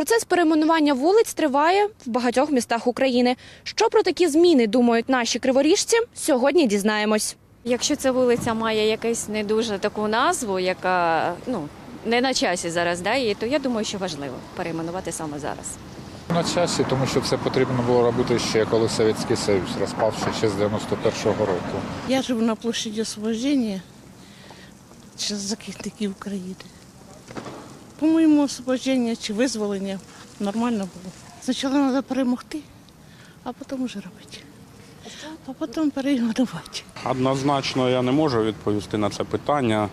Процес перейменування вулиць триває в багатьох містах України. Що про такі зміни думають наші криворіжці? Сьогодні дізнаємось. Якщо ця вулиця має якусь не дуже таку назву, яка ну не на часі зараз, да, і, то я думаю, що важливо перейменувати саме зараз. На часі, тому що це потрібно було робити ще коли Совєтський Союз розпався ще з 91-го року. Я живу на площаді Освобождення, час захисників України. По-моєму, освобождення чи визволення нормально було. Спочатку треба перемогти, а потім вже робити. А потім перейменувати. Однозначно я не можу відповісти на це питання.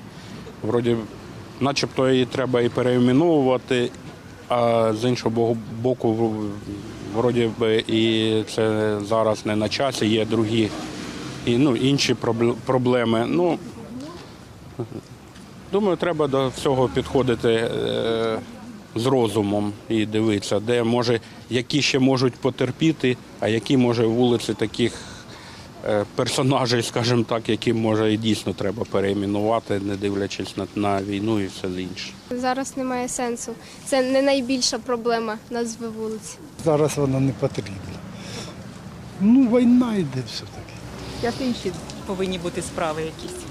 Вроді, начебто її треба і переименовувати, а з іншого боку, вроді би і це зараз не на часі, є другі і, ну, інші проблеми. Ну, думаю, треба до всього підходити е, з розумом і дивитися, де може, які ще можуть потерпіти, а які може вулиці таких е, персонажей, скажімо так, які може і дійсно треба перейменувати, не дивлячись на, на війну і все інше. Зараз немає сенсу. Це не найбільша проблема назви вулиці. Зараз вона не потрібна. Ну, війна йде все-таки. Як інші повинні бути справи якісь.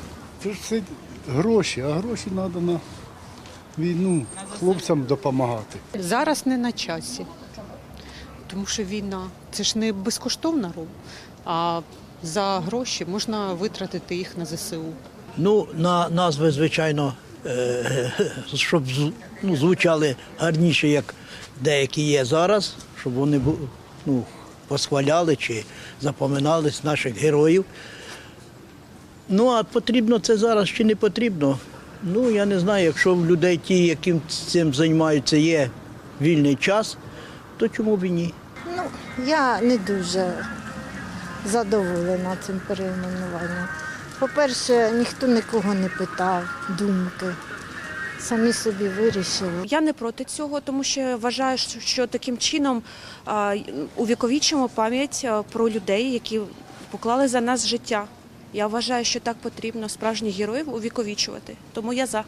Це ж все гроші, а гроші треба на війну хлопцям допомагати. Зараз не на часі, тому що війна це ж не безкоштовна роль, а за гроші можна витратити їх на ЗСУ. Ну, на назви, звичайно, е, щоб ну, звучали гарніше, як деякі є зараз, щоб вони ну, восхваляли чи запоминались наших героїв. Ну, а потрібно це зараз чи не потрібно? Ну, я не знаю, якщо в людей ті, яким цим займаються, є вільний час, то чому б і ні? Ну Я не дуже задоволена цим перейменуванням. По-перше, ніхто нікого не питав думки. Самі собі вирішили. Я не проти цього, тому що вважаю, що- таким чином увіковічимо пам'ять про людей, які поклали за нас життя. Я вважаю, що так потрібно справжніх героїв увіковічувати. Тому я за.